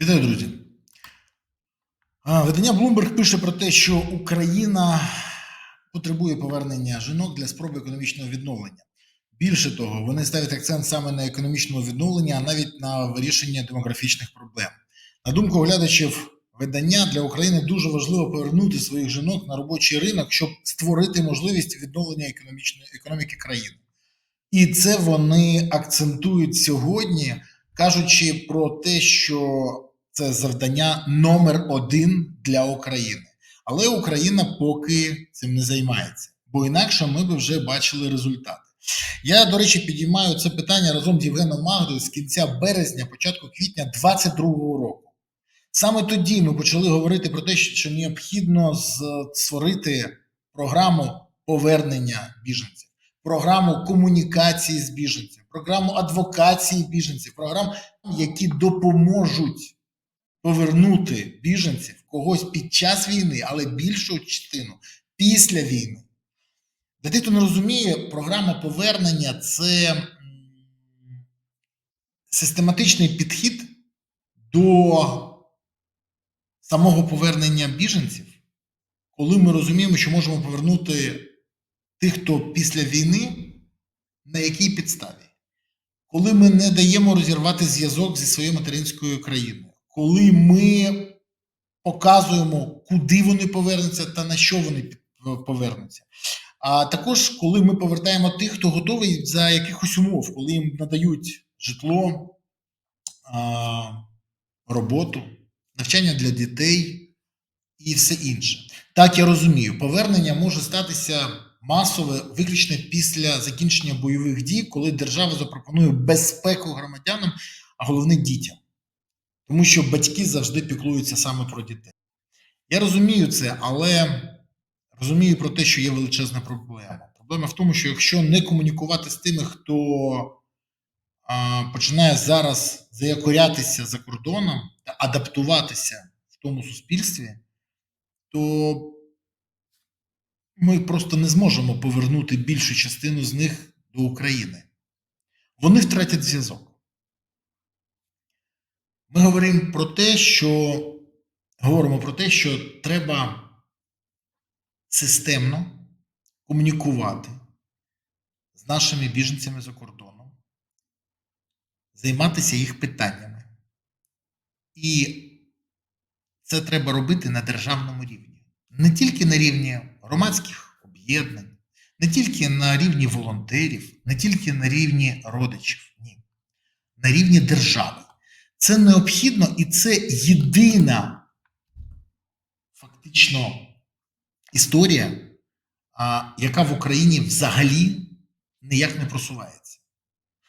Вітаю, друзі. Видання Bloomberg пише про те, що Україна потребує повернення жінок для спроби економічного відновлення. Більше того, вони ставлять акцент саме на економічному відновленні, а навіть на вирішення демографічних проблем. На думку оглядачів видання для України дуже важливо повернути своїх жінок на робочий ринок, щоб створити можливість відновлення економічної економіки країни. І це вони акцентують сьогодні, кажучи про те, що це завдання номер один для України. Але Україна поки цим не займається, бо інакше ми б вже бачили результати. Я, до речі, підіймаю це питання разом з Євгеном Магдою з кінця березня, початку квітня 2022 року. Саме тоді ми почали говорити про те, що необхідно створити програму повернення біженців, програму комунікації з біженцями, програму адвокації біженців, програм, які допоможуть повернути біженців когось під час війни, але більшу частину після війни. Для тих, хто не розуміє, програма повернення це систематичний підхід до самого повернення біженців, коли ми розуміємо, що можемо повернути тих, хто після війни, на якій підставі, коли ми не даємо розірвати зв'язок зі своєю материнською країною, коли ми показуємо, куди вони повернуться та на що вони повернуться. А також коли ми повертаємо тих, хто готовий за якихось умов, коли їм надають житло, роботу, навчання для дітей і все інше. Так я розумію, повернення може статися масове виключно після закінчення бойових дій, коли держава запропонує безпеку громадянам, а головне дітям. Тому що батьки завжди піклуються саме про дітей. Я розумію це, але розумію про те, що є величезна проблема. Проблема в тому, що якщо не комунікувати з тими, хто починає зараз заякорятися за кордоном та адаптуватися в тому суспільстві, то ми просто не зможемо повернути більшу частину з них до України. Вони втратять зв'язок. Ми говоримо про те, що говоримо про те, що треба системно комунікувати з нашими біженцями за кордоном, займатися їх питаннями. І це треба робити на державному рівні, не тільки на рівні громадських об'єднань, не тільки на рівні волонтерів, не тільки на рівні родичів, ні, на рівні держави. Це необхідно і це єдина фактично історія, яка в Україні взагалі ніяк не просувається.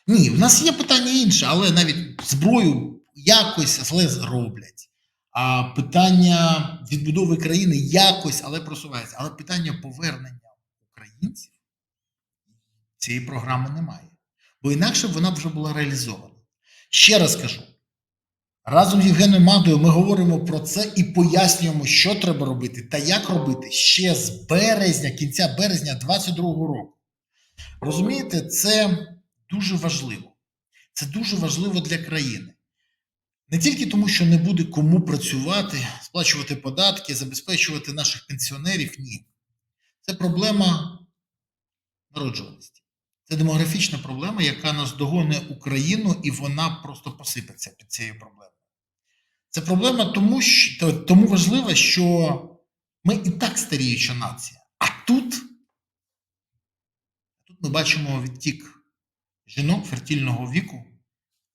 Ні, в нас є питання інше, але навіть зброю якось але роблять. А питання відбудови країни якось, але просувається. Але питання повернення українців цієї програми немає. Бо інакше б вона вже була реалізована. Ще раз кажу: разом з Євгеном Мадою ми говоримо про це і пояснюємо, що треба робити та як робити ще з березня, кінця березня 2022 року. Розумієте, це дуже важливо. Це дуже важливо для країни. Не тільки тому, що не буде кому працювати, сплачувати податки, забезпечувати наших пенсіонерів. Ні. Це проблема народжуваності. Це демографічна проблема, яка наздогоне Україну, і вона просто посипеться під цією проблемою. Це проблема тому, що, тому важлива, що ми і так старіюча нація. А тут, тут ми бачимо відтік жінок фертильного віку,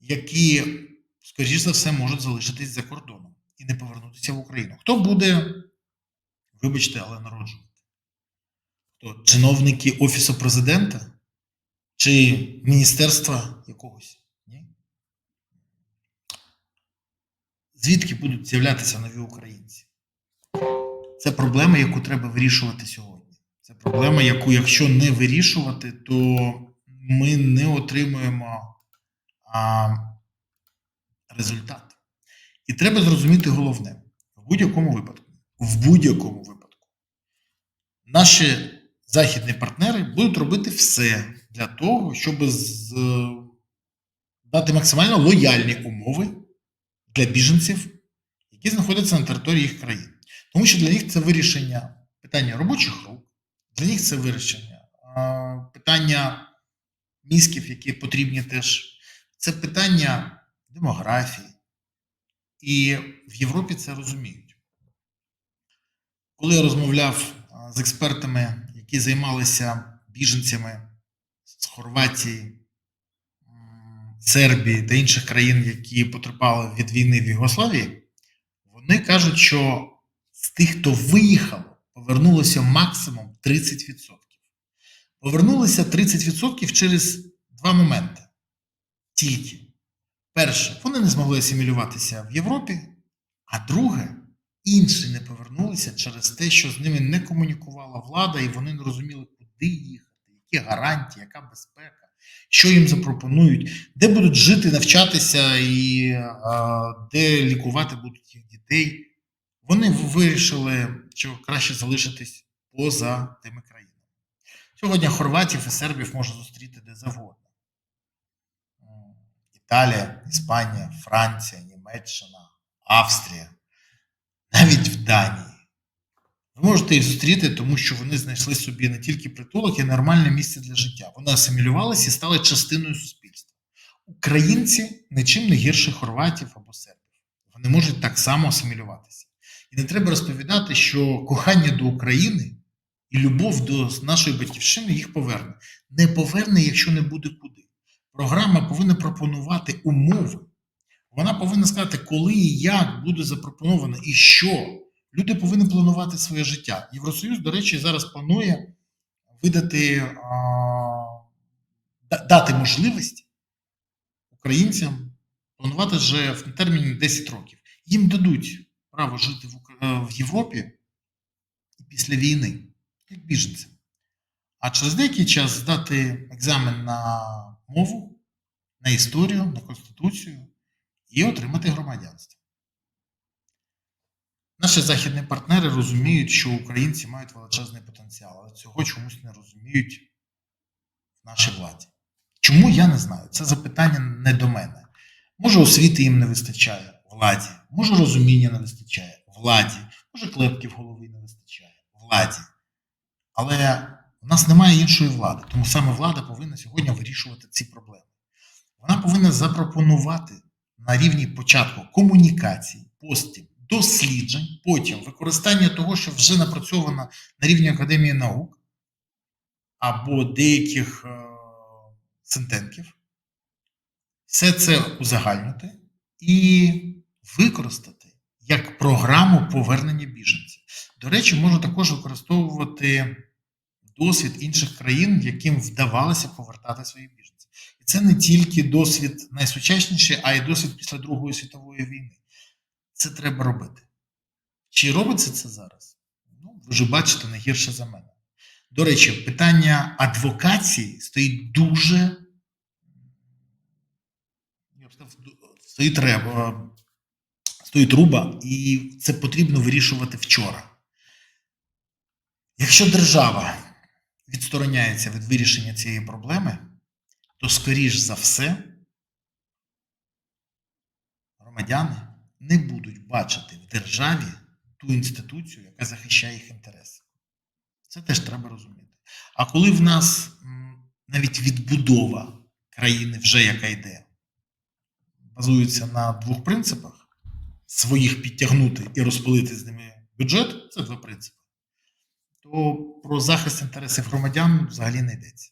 які, скоріш за все, можуть залишитись за кордоном і не повернутися в Україну. Хто буде, вибачте, але народжувати? Хто? Чиновники Офісу президента чи міністерства якогось? Ні? Звідки будуть з'являтися нові українці? Це проблема, яку треба вирішувати сьогодні. Це проблема, яку, якщо не вирішувати, то ми не отримуємо а, результат. І треба зрозуміти головне: в будь-якому випадку, в будь-якому випадку, наші західні партнери будуть робити все для того, щоб з, дати максимально лояльні умови для біженців, які знаходяться на території їх країн. Тому що для них це вирішення питання робочих рук, для них це вирішення питання мізків, які потрібні теж. Це питання демографії. І в Європі це розуміють. Коли я розмовляв з експертами, які займалися біженцями з Хорватії, Сербії та інших країн, які потерпали від війни в Югославії, вони кажуть, що з тих, хто виїхав, повернулося максимум 30%. Повернулося 30% через два моменти. Тільки. Перше, вони не змогли асимілюватися в Європі, а друге, інші не повернулися через те, що з ними не комунікувала влада, і вони не розуміли, куди їхати, які гарантії, яка безпека, що їм запропонують, де будуть жити, навчатися і де лікувати будуть їх дітей. Вони вирішили, що краще залишитись поза тими країнами. Сьогодні хорватів і сербів можна зустріти де завгодно. Італія, Іспанія, Франція, Німеччина, Австрія, навіть в Данії. Можете їх зустріти, тому що вони знайшли собі не тільки притулок, і нормальне місце для життя. Вони асимілювалися і стали частиною суспільства. Українці нічим не гірше хорватів або сербів. Вони можуть так само асимілюватися. І не треба розповідати, що кохання до України і любов до нашої батьківщини їх поверне. Не поверне, якщо не буде куди. Програма повинна пропонувати умови. Вона повинна сказати, коли і як буде запропоновано і що. Люди повинні планувати своє життя. Євросоюз, до речі, зараз планує видати а, дати можливість українцям планувати вже в терміні 10 років. Їм дадуть право жити в, е, Європі після війни, як біженцям. А через деякий час здати екзамен на мову, на історію, на конституцію і отримати громадянство. Наші західні партнери розуміють, що українці мають величезний потенціал, але цього чомусь не розуміють в нашій владі. Чому я не знаю? Це запитання не до мене. Може, освіти їм не вистачає владі, може розуміння не вистачає владі, може клепків голови не вистачає владі. Але в нас немає іншої влади, тому саме влада повинна сьогодні вирішувати ці проблеми. Вона повинна запропонувати на рівні початку комунікацій, постів, досліджень, потім використання того, що вже напрацьовано на рівні Академії наук або деяких е, синтенків, все це узагальнити і використати як програму повернення біженців. До речі, можна також використовувати досвід інших країн, яким вдавалося повертати своїх біженців. І це не тільки досвід найсучасніший, а й досвід після Другої світової війни. Це треба робити. Чи робиться це зараз? Ну, ви ж бачите не гірше за мене. До речі, питання адвокації стоїть дуже стоїть треба, стоїть труба, і це потрібно вирішувати вчора. Якщо держава відстороняється від вирішення цієї проблеми, то, скоріш за все, громадяни не будуть бачити в державі ту інституцію, яка захищає їх інтереси. Це теж треба розуміти. А коли в нас навіть відбудова країни, вже яка йде, базується на двох принципах: своїх підтягнути і розпилити з ними бюджет це два принципи. То про захист інтересів громадян взагалі не йдеться.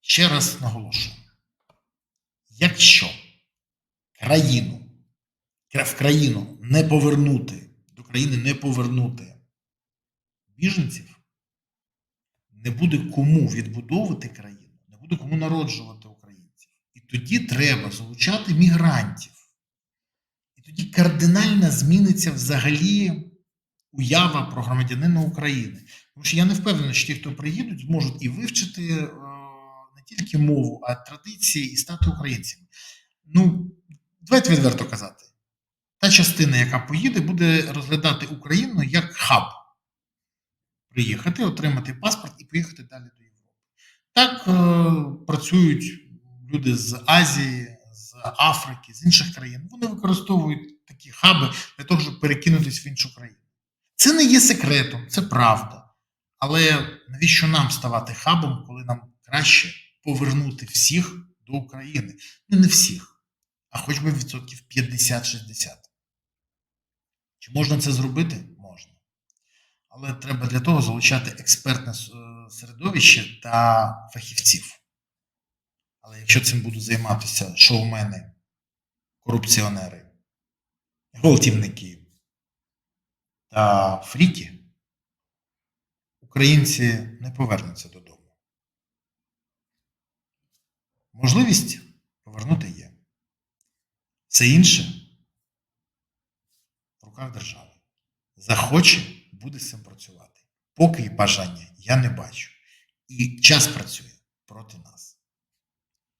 Ще раз наголошую: якщо країну в країну не повернути, до країни не повернути біженців, не буде кому відбудовувати країну, не буде кому народжувати українців. І тоді треба залучати мігрантів. І тоді кардинально зміниться взагалі уява про громадянина України. Тому що я не впевнений, що ті, хто приїдуть, зможуть і вивчити е, не тільки мову, а традиції і стати українцями. Ну, давайте відверто казати. Та частина, яка поїде, буде розглядати Україну як хаб. Приїхати, отримати паспорт і поїхати далі до Європи. Так е, працюють люди з Азії, з Африки, з інших країн, вони використовують такі хаби для того, щоб перекинутись в іншу країну. Це не є секретом, це правда. Але навіщо нам ставати хабом, коли нам краще повернути всіх до України? Ну, не всіх, а хоч би відсотків 50-60. Чи можна це зробити? Можна. Але треба для того залучати експертне е, середовище та фахівців. Але якщо цим будуть займатися шоумени, корупціонери, гвалтівники та фріки, українці не повернуться додому. Можливість повернути є. Все інше в руках держави. Захоче, буде з цим працювати. Поки і бажання я не бачу. І час працює проти нас.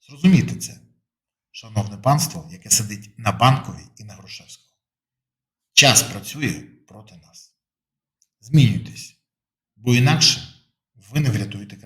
Зрозумійте це, шановне панство, яке сидить на банковій і на Грушевського. Час працює проти нас. Змінюйтесь, бо інакше ви не врятуєте.